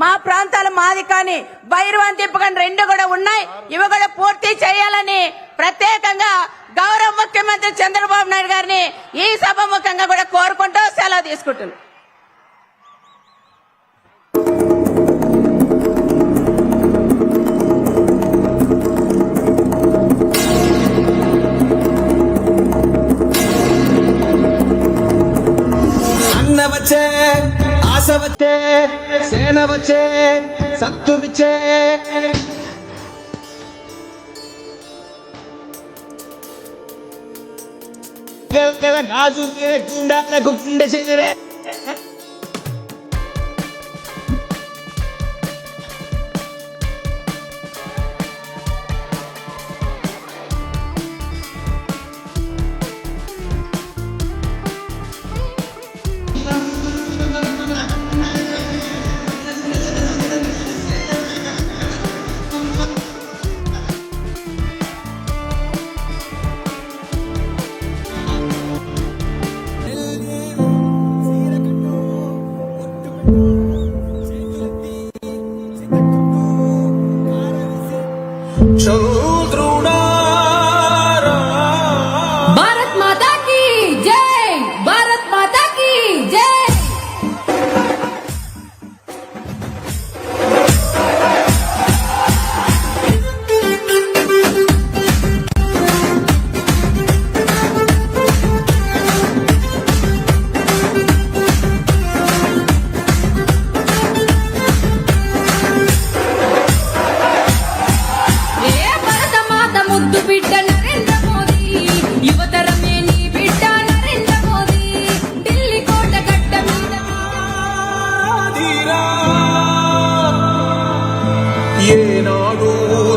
మా ప్రాంతాలు మాది కానీ భైరవాన్ తిప్పకని రెండు కూడా ఉన్నాయి. ఇవి కూడా పూర్తి చేయాలని ప్రత్యేకంగా గౌరవ ముఖ్యమంత్రి చంద్రబాబు నాయుడు గారిని ఈ సభ ముఖంగా కూడా కోరుకుంటూ సెలవు తీసుకుంటున్నాను சேலை வச்சே சத்து வச்சே நாசு குண்டா குண்டை செய்கிறேன்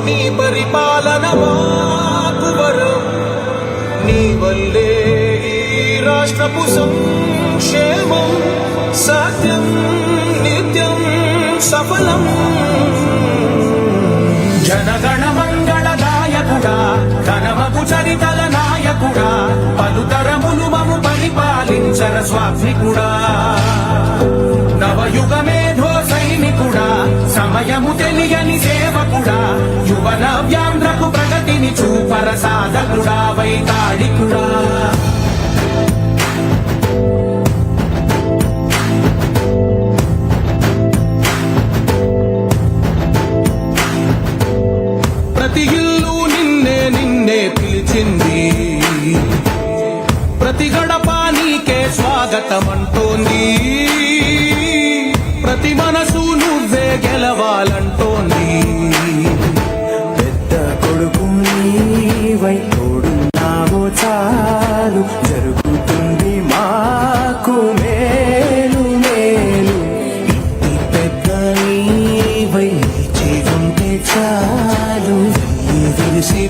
నీ పరిపాలన మాకు వరం. నీ వల్లే ఈ రాష్ట్రపు సంక్షేమం సత్యం నిత్యం సఫలం. జనగణ మంగళదాయకుడా నాయకుడా చరితల నాయకుడా పలుతరములు మము పరిపాలించర స్వామికుడా గెలవాలంటోంది ప్రతి మనసు నువ్వే గెలవాలంటోంది. పెద్ద కొడుకు నీవై తోడున్నావో చాలు. జరుగుతుంది మాకు మేలు మేలు. ఇంటి పెద్ద నీవై నిలిచి ఉంటే చాలు. తెలిసి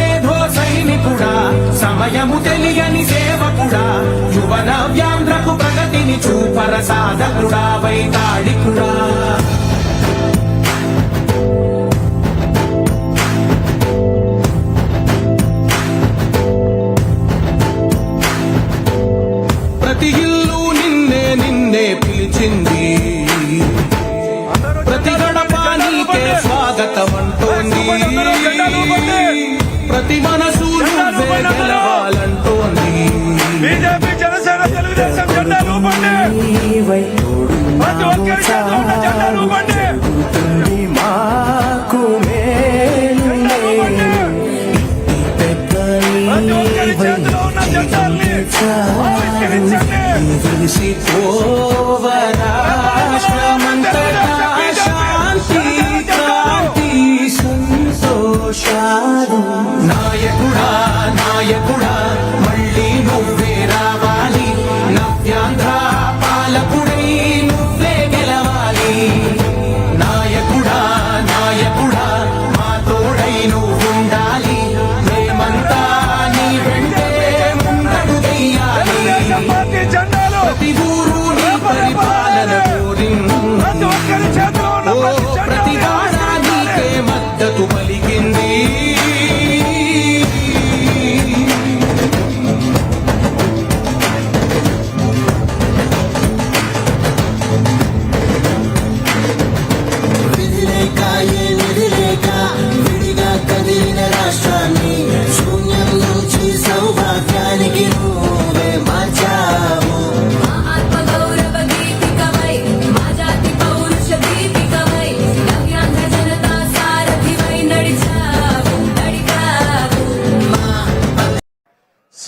సైనికుడా సమయము తెలియని సేవకుడా యువన వ్యాంధ్రకు ప్రగతిని చూపర సాధకుడా వైతాళికుడా.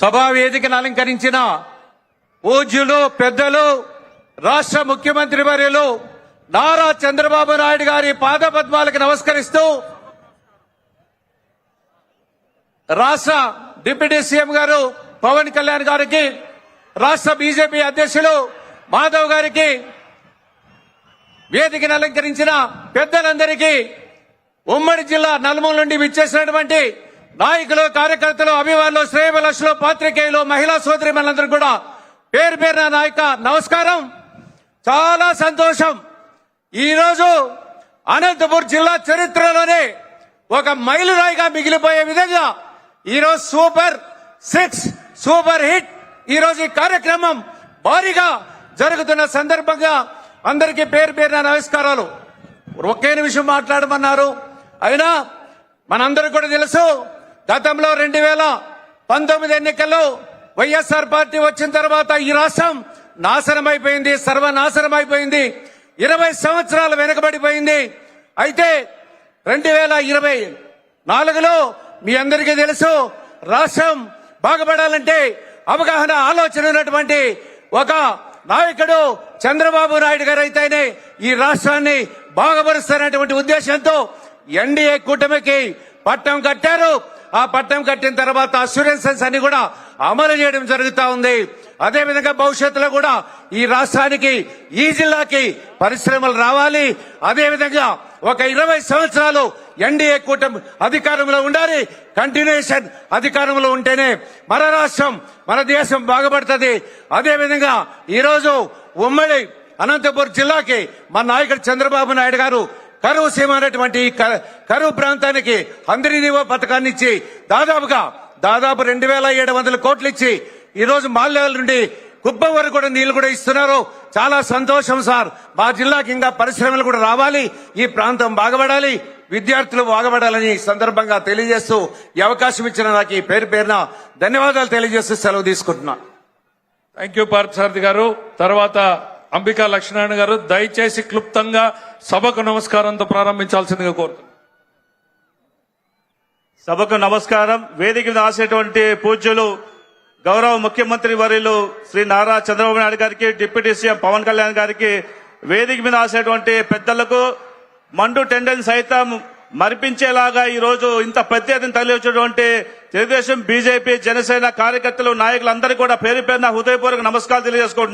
సభావేదికను అలంకరించిన పూజ్యులు పెద్దలు రాష్ట్ర ముఖ్యమంత్రి వర్యులు నారా చంద్రబాబు నాయుడు గారి పాదపద్మాలకు నమస్కరిస్తూ రాష్ట్ర డిప్యూటీ సీఎం గారు పవన్ కళ్యాణ్ గారికి రాష్ట్ర బీజేపీ అధ్యక్షులు మాధవ్ గారికి వేదికను అలంకరించిన పెద్దలందరికీ ఉమ్మడి జిల్లా నలుమూల నుండి విచ్చేసినటువంటి నాయకులు కార్యకర్తలు అభిమానులు శ్రేయభిలాషులు పాత్రికేయులు మహిళా సోదరి మనందరూ కూడా పేరు పేరున నాయక నమస్కారం. చాలా సంతోషం. ఈరోజు అనంతపూర్ జిల్లా చరిత్రలోనే ఒక మైలురాయిగా మిగిలిపోయే విధంగా ఈరోజు సూపర్ సిక్స్ సూపర్ హిట్ ఈరోజు ఈ కార్యక్రమం భారీగా జరుగుతున్న సందర్భంగా అందరికీ పేరు పేరున నమస్కారాలు. ఒకే నిమిషం మాట్లాడమన్నారు. అయినా మనందరికీ కూడా తెలుసు గతంలో రెండు వేల పంతొమ్మిది ఎన్నికల్లో వైఎస్ఆర్ పార్టీ వచ్చిన తర్వాత ఈ రాష్ట్రం నాశనమైపోయింది సర్వనాశనమైపోయింది. ఇరవై సంవత్సరాలు వెనుకబడిపోయింది. అయితే రెండు వేల ఇరవై నాలుగులో మీ అందరికీ తెలుసు రాష్ట్రం బాగుపడాలంటే అవగాహన ఆలోచన ఉన్నటువంటి ఒక నాయకుడు చంద్రబాబు నాయుడు గారు అయితేనే ఈ రాష్ట్రాన్ని బాగుపరుస్తారనేటువంటి ఉద్దేశంతో ఎన్డీఏ కూటమికి పట్టం కట్టారు. ఆ పట్టం కట్టిన తర్వాత అస్యూరెన్సెస్ అన్ని కూడా అమలు చేయడం జరుగుతూ ఉంది. అదే విధంగా భవిష్యత్తులో కూడా ఈ రాష్ట్రానికి ఈ జిల్లాకి పరిశ్రమలు రావాలి. అదే విధంగా ఒక ఇరవై సంవత్సరాలు ఎన్డీఏ కూటమి అధికారంలో ఉండాలి. కంటిన్యూషన్ అధికారంలో ఉంటేనే మన రాష్ట్రం మన దేశం బాగుపడుతుంది. అదే విధంగా ఈరోజు ఉమ్మడి అనంతపురం జిల్లాకి మన నాయకుడు చంద్రబాబు నాయుడు గారు కరువు సీమ అనేటువంటి క- కరువు ప్రాంతానికి అందరి నీవో పథకాన్ని ఇచ్చి దాదాపుగా దాదాపు రెండు వేల ఏడు వందల కోట్లు ఇచ్చి ఈ రోజు మాల్యాల నుండి కుప్పం వరకు కూడా నీళ్ళు కూడా ఇస్తున్నారు. చాలా సంతోషం సార్. మా జిల్లాకి ఇంకా పరిశ్రమలు కూడా రావాలి. ఈ ప్రాంతం బాగుపడాలి. విద్యార్థులు బాగుపడాలని సందర్భంగా తెలియజేస్తూ ఈ అవకాశం ఇచ్చిన నాకు ఈ పేరు పేరున ధన్యవాదాలు తెలియజేస్తూ సెలవు తీసుకుంటున్నా. థ్యాంక్ యూ పార్థసారథి గారు. తర్వాత అంబికా లక్ష్మీనారాయణ గారు దయచేసి క్లుప్తంగా సభకు నమస్కారంతో ప్రారంభించాల్సిందిగా కోరుతున్నాను. సభకు నమస్కారం. వేదిక మీద ఆసేటువంటి పూజ్యులు గౌరవ ముఖ్యమంత్రి వర్యులు శ్రీ నారా చంద్రబాబు నాయుడు గారికి డిప్యూటీ సీఎం పవన్ కళ్యాణ్ గారికి వేదిక మీద ఆసేటువంటి పెద్దలకు మండు టెండన్ సైతం మరిపించేలాగా ఈ రోజు ఇంత పెద్ద ఎత్తున తరలి వచ్చినటువంటి తెలుగుదేశం బీజేపీ జనసేన కార్యకర్తలు నాయకులందరూ కూడా పేరు పేరున హృదయపూర్వక నమస్కారాలు తెలియజేసుకుంటున్నాను